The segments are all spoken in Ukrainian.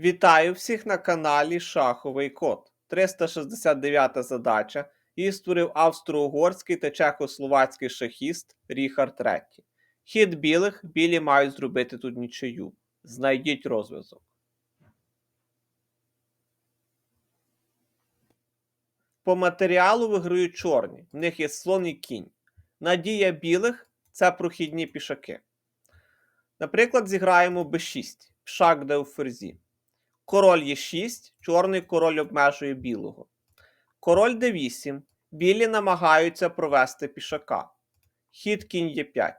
Вітаю всіх на каналі Шаховий Код. 369 задача. Її створив австро-угорський та чехословацький шахіст Ріхард III. Хід білих, білі мають зробити тут нічию. Знайдіть розв'язок. По матеріалу виграють чорні. В них є слон і кінь. Надія білих це прохідні пішаки. Наприклад, зіграємо b6, пішак де у ферзі. Король є 6, чорний король обмежує білого. Король d8. Білі намагаються провести пішака. Хід кінь є 5.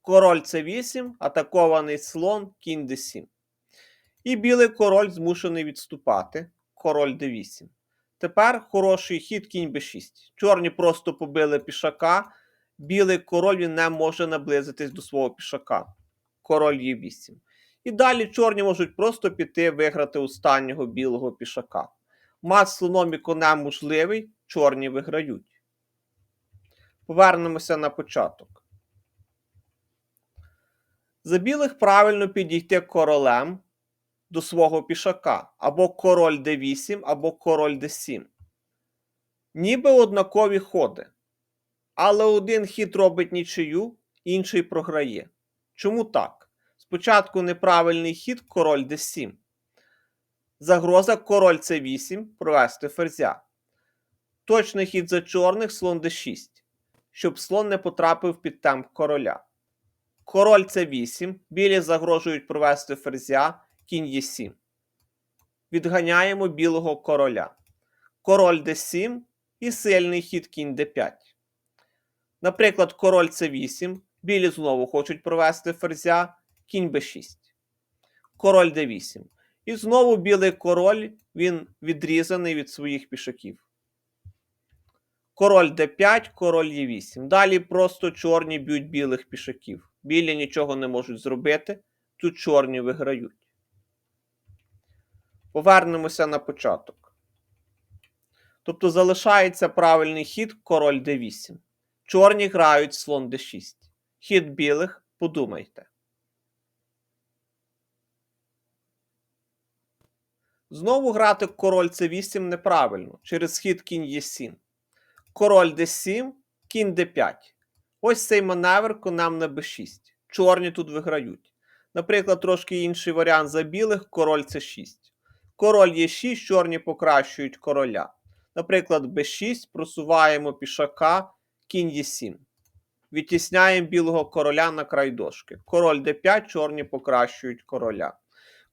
Король c8, атакований слон, кінь d7. І білий король змушений відступати. Король d8. Тепер хороший хід кінь b6. Чорні просто побили пішака. Білий король він не може наблизитись до свого пішака. Король e8. І далі чорні можуть просто піти виграти останнього білого пішака. Мат слоном і конем можливий, чорні виграють. Повернемося на початок. За білих правильно підійти королем до свого пішака. Або король d8, або король d7. Ніби однакові ходи. Але один хід робить нічию, інший програє. Чому так? Спочатку неправильний хід король d7. Загроза король c8 провести ферзя. Точний хід за чорних слон d6, щоб слон не потрапив під темп короля. Король c8. Білі загрожують провести ферзя, кінь e7. Відганяємо білого короля. Король d7 і сильний хід кінь d5. Наприклад, король c8. Білі знову хочуть провести ферзя, кінь b6. Король d8. І знову білий король він відрізаний від своїх пішаків. Король d5, король e8. Далі просто чорні б'ють білих пішаків. Білі нічого не можуть зробити. Тут чорні виграють. Повернемося на початок. Тобто залишається правильний хід король d8. Чорні грають слон d6. Хід білих, подумайте. Знову грати король c8 неправильно через хід кінь e7. Король d7, кінь d5. Ось цей маневр конем на b6. Чорні тут виграють. Наприклад, трошки інший варіант за білих король c6. Король e6, чорні покращують короля. Наприклад, b6 просуваємо пішака, кінь e7. Відтісняємо білого короля на край дошки. Король d5, чорні покращують короля.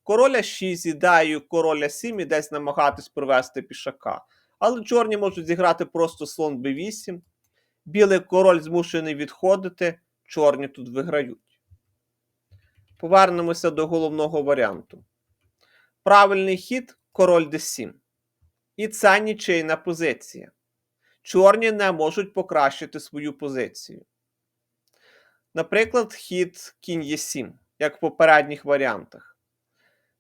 Короля 6 з ідеєю короля 7 і десь намагатись провести пішака. Але чорні можуть зіграти просто слон b8. Білий король змушений відходити, чорні тут виграють. Повернемося до головного варіанту. Правильний хід король d7. І це нічийна позиція. Чорні не можуть покращити свою позицію. Наприклад, хід кінь Е7, як в попередніх варіантах.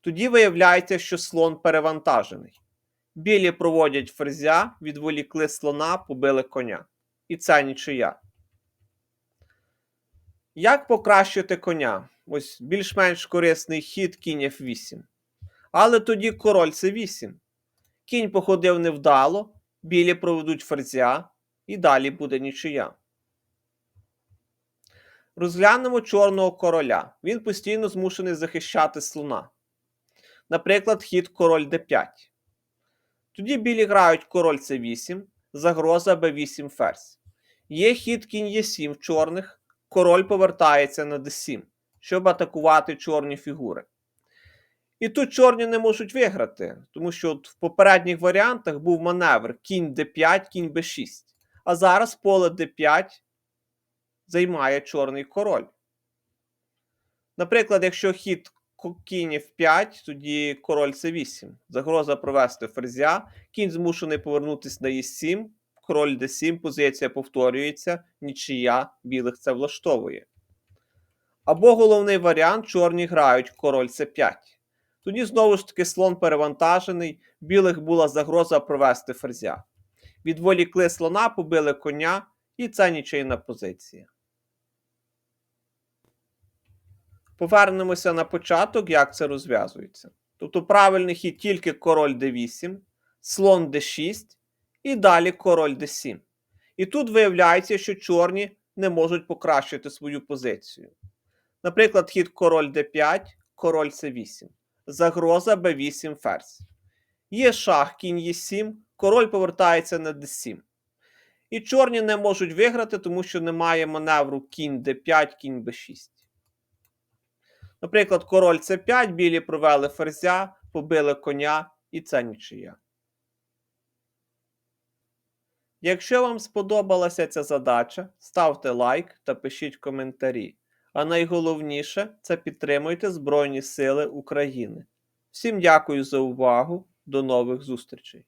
Тоді виявляється, що слон перевантажений. Білі проводять ферзя, відволікли слона, побили коня. І це нічия. Як покращити коня? Ось більш-менш корисний хід кінь F8. Але тоді король c8. Кінь походив невдало, білі проведуть ферзя, і далі буде нічия. Розглянемо чорного короля. Він постійно змушений захищати слона. Наприклад, хід король d5. Тоді білі грають король c8, загроза b8 ферзь. Є хід кінь e7 в чорних, король повертається на d7, щоб атакувати чорні фігури. І тут чорні не можуть виграти, тому що от в попередніх варіантах був маневр кінь d5, кінь b6. А зараз поле d5 займає чорний король. Наприклад, якщо хід кінь f5, тоді король c8. Загроза провести ферзя, кінь змушений повернутися на e7, король d7, позиція повторюється, нічия білих це влаштовує. Або головний варіант чорні грають король c5. Тоді знову ж таки слон перевантажений, білих була загроза провести ферзя. Відволікли слона, побили коня, і це нічийна позиція. Повернемося на початок, як це розв'язується. Тобто правильний хід тільки король d8, слон d6 і далі король d7. І тут виявляється, що чорні не можуть покращити свою позицію. Наприклад, хід король d5, король c8. Загроза b8 ферзь. Є шах, кінь e7, король повертається на d7. І чорні не можуть виграти, тому що немає маневру кінь d5, кінь b6. Наприклад, король c5, білі провели ферзя, побили коня, і це нічия. Якщо вам сподобалася ця задача, ставте лайк та пишіть коментарі. А найголовніше це підтримуйте Збройні Сили України. Всім дякую за увагу. До нових зустрічей!